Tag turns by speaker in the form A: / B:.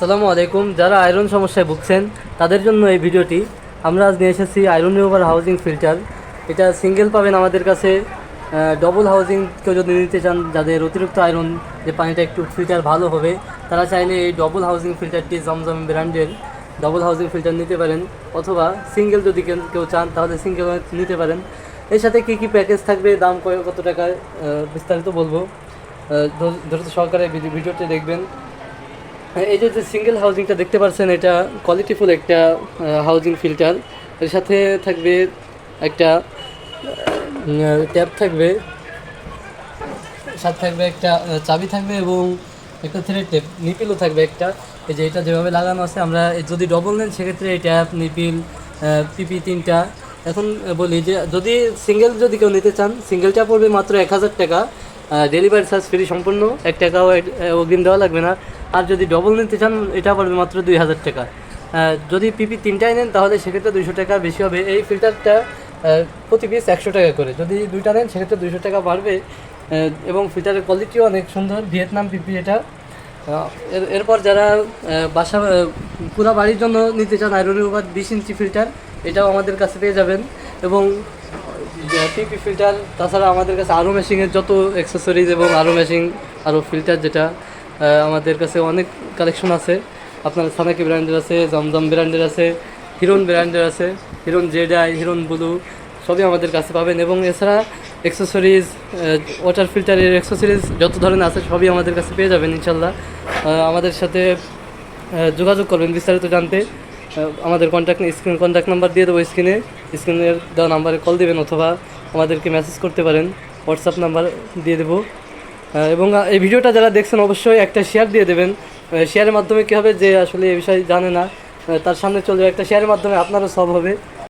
A: আসসালামু আলাইকুম। যারা আয়রন সমস্যায় ভুগছেন তাদের জন্য এই ভিডিওটি। আমরা আজ নিয়ে এসেছি আয়রন রিমুভার হাউজিং ফিল্টার। এটা সিঙ্গেল পাবেন আমাদের কাছে ডবল হাউজিং কেউ যদি নিতে চান যাদের অতিরিক্ত আয়রন যে পানিটা একটু ফিল্টার ভালো হবে তারা চাইলে এই ডবল হাউজিং ফিল্টারটি জমজম ব্র্যান্ডের ডবল হাউজিং ফিল্টার নিতে পারেন। অথবা সিঙ্গেল যদি কেউ চান তাহলে সিঙ্গেল নিতে পারেন। এর সাথে কী কী প্যাকেজ থাকবে দাম কত আহ, বিস্তারিত বলব। আহ, ধর- দ্রুত সহকারে ভিডিওটি দেখবেন। এই যে যে সিঙ্গেল হাউজিংটা দেখতে পাচ্ছেন এটা কোয়ালিটিফুল একটা হাউজিং ফিল্টার এর সাথে থাকবে একটা ট্যাপ থাকবে। সাথে থাকবে একটা চাবি থাকবে এবং একটা থ্রেড টেপ নিপিলও থাকবে একটা। এই যে এটা যেভাবে লাগানো আছে, আমরা যদি ডবল নেন, সেক্ষেত্রে এই ট্যাপ নিপিল পিপি তিনটা। এখন বলি যে, যদি সিঙ্গেল যদি কেউ নিতে চান সিঙ্গেলটা পড়বে মাত্র এক হাজার টাকা। ডেলিভারি চার্জ ফ্রি সম্পূর্ণ। এক টাকাও অগ্রিম দেওয়া লাগবে না। আর যদি ডবল নিতে চান, এটা পড়বে মাত্র দুই হাজার টাকা। যদি পিপি তিনটাই নেন, তাহলে সেক্ষেত্রে দুইশো টাকা বেশি হবে। এই ফিল্টারটা প্রতি পিস একশো টাকা করে। যদি দুইটা নেন, সেক্ষেত্রে দুইশো টাকা বাড়বে। এবং ফিল্টারের কোয়ালিটিও অনেক সুন্দর। ভিয়েতনাম পিপি এটা। এরপর যারা বাসা পুরা বাড়ির জন্য নিতে চান আয়রন রিমুভার বিশ ইঞ্চি ফিল্টার এটাও আমাদের কাছে পেয়ে যাবেন। এবং পিপি ফিল্টার তাছাড়া আমাদের কাছে আরও মেশিনের যত অ্যাক্সেসরিজ এবং আরও মেশিন আরও ফিল্টার যেটা আমাদের কাছে অনেক কালেকশন আছে। আপনার সানাকি ব্র্যান্ডের আছে, জমজম ব্র্যান্ডের আছে হিরোন ব্র্যান্ডের আছে হিরোন জেডাই হিরোন ব্লু, সবই আমাদের কাছে পাবেন। এবং এছাড়া অ্যাক্সেসরিজ ওয়াটার ফিল্টারের অ্যাক্সেসরিজ যত ধরনের আছে সবই আমাদের কাছে পেয়ে যাবেন ইনশাল্লাহ। আমাদের সাথে যোগাযোগ করবেন বিস্তারিত জানতে। আমাদের কন্ট্যাক্ট স্ক্রিন কন্ট্যাক্ট নাম্বার দিয়ে দেবো স্ক্রিনে স্ক্রিনের দেওয়া নাম্বারে কল দেবেন অথবা আমাদেরকে মেসেজ করতে পারেন। হোয়াটসঅ্যাপ নাম্বার দিয়ে দেবো। এবং এই ভিডিওটা যারা দেখছেন অবশ্যই একটা শেয়ার দিয়ে দেবেন। শেয়ারের মাধ্যমে কী হবে যে আসলে এই বিষয়ে জানে না। তার সামনে চলবে একটা শেয়ারের মাধ্যমে আপনারও সব হবে।